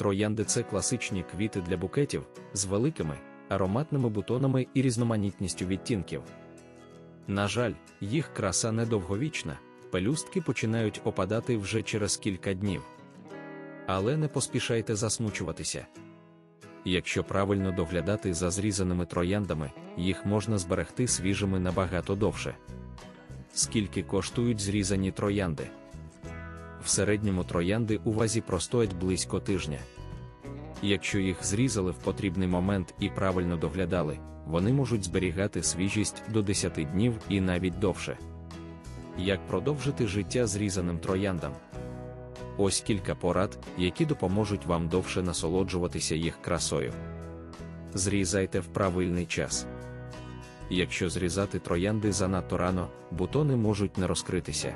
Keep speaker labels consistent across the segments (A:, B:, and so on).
A: Троянди це класичні квіти для букетів з великими, ароматними бутонами і різноманітністю відтінків. На жаль, їх краса недовговічна, пелюстки починають опадати вже через кілька днів. Але не поспішайте засмучуватися. Якщо правильно доглядати за зрізаними трояндами, їх можна зберегти свіжими набагато довше. Скільки коштують зрізані троянди? В середньому троянди у вазі простоять близько тижня. Якщо їх зрізали в потрібний момент і правильно доглядали, вони можуть зберігати свіжість до 10 днів і навіть довше. Як продовжити життя зрізаним трояндам? Ось кілька порад, які допоможуть вам довше насолоджуватися їх красою. Зрізайте в правильний час. Якщо зрізати троянди занадто рано, бутони можуть не розкритися.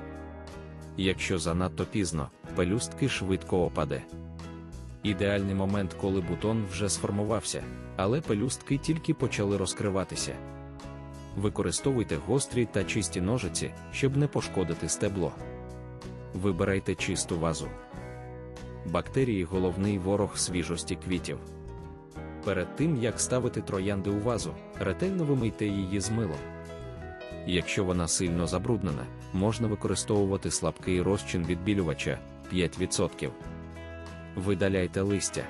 A: Якщо занадто пізно, пелюстки швидко опаде. Ідеальний момент, коли бутон вже сформувався, але пелюстки тільки почали розкриватися. Використовуйте гострі та чисті ножиці, щоб не пошкодити стебло. Вибирайте чисту вазу. Бактерії головний ворог свіжості квітів. Перед тим як ставити троянди у вазу, ретельно вимийте її з милом. Якщо вона сильно забруднена, можна використовувати слабкий розчин відбілювача 5%. Видаляйте листя.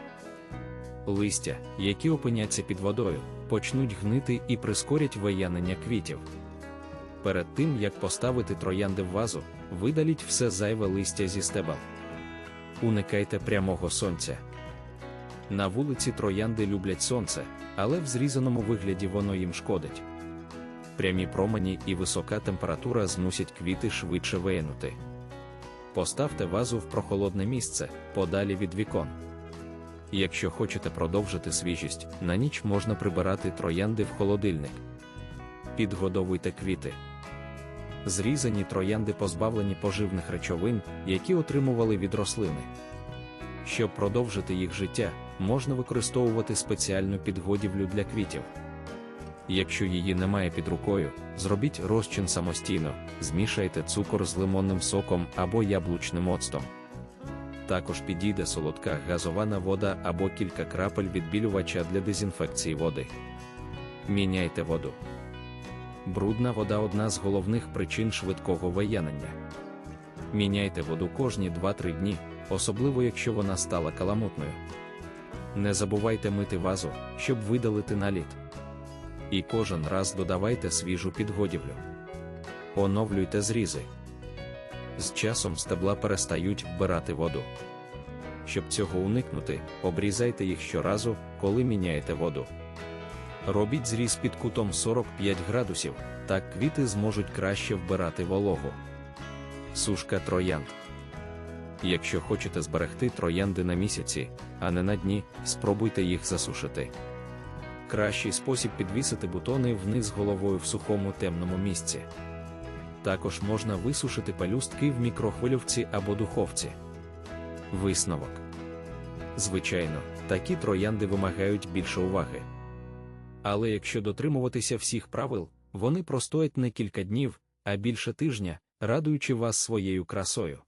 A: Листя, які опиняться під водою, почнуть гнити і прискорять виянення квітів. Перед тим як поставити троянди в вазу, видаліть все зайве листя зі стебел. Уникайте прямого сонця. На вулиці троянди люблять сонце, але в зрізаному вигляді воно їм шкодить. Прямі промені і висока температура змусять квіти швидше виянути. Поставте вазу в прохолодне місце, подалі від вікон. Якщо хочете продовжити свіжість, на ніч можна прибирати троянди в холодильник. Підгодовуйте квіти. Зрізані троянди позбавлені поживних речовин, які отримували від рослини. Щоб продовжити їх життя, можна використовувати спеціальну підгодівлю для квітів. Якщо її немає під рукою, зробіть розчин самостійно, змішайте цукор з лимонним соком або яблучним оцтом. Також підійде солодка газована вода або кілька крапель відбілювача для дезінфекції води. Міняйте воду. Брудна вода одна з головних причин швидкого виянення. Міняйте воду кожні 2-3 дні, особливо якщо вона стала каламутною. Не забувайте мити вазу, щоб видалити наліт. І кожен раз додавайте свіжу підгодівлю. Оновлюйте зрізи. З часом стебла перестають вбирати воду. Щоб цього уникнути, обрізайте їх щоразу, коли міняєте воду. Робіть зріз під кутом 45 градусів, так квіти зможуть краще вбирати вологу. Сушка троянд. Якщо хочете зберегти троянди на місяці, а не на дні, спробуйте їх засушити. Кращий спосіб підвісити бутони вниз головою в сухому темному місці. Також можна висушити пелюстки в мікрохвильовці або духовці. Висновок. Звичайно, такі троянди вимагають більше уваги. Але якщо дотримуватися всіх правил, вони простоять не кілька днів, а більше тижня, радуючи вас своєю красою.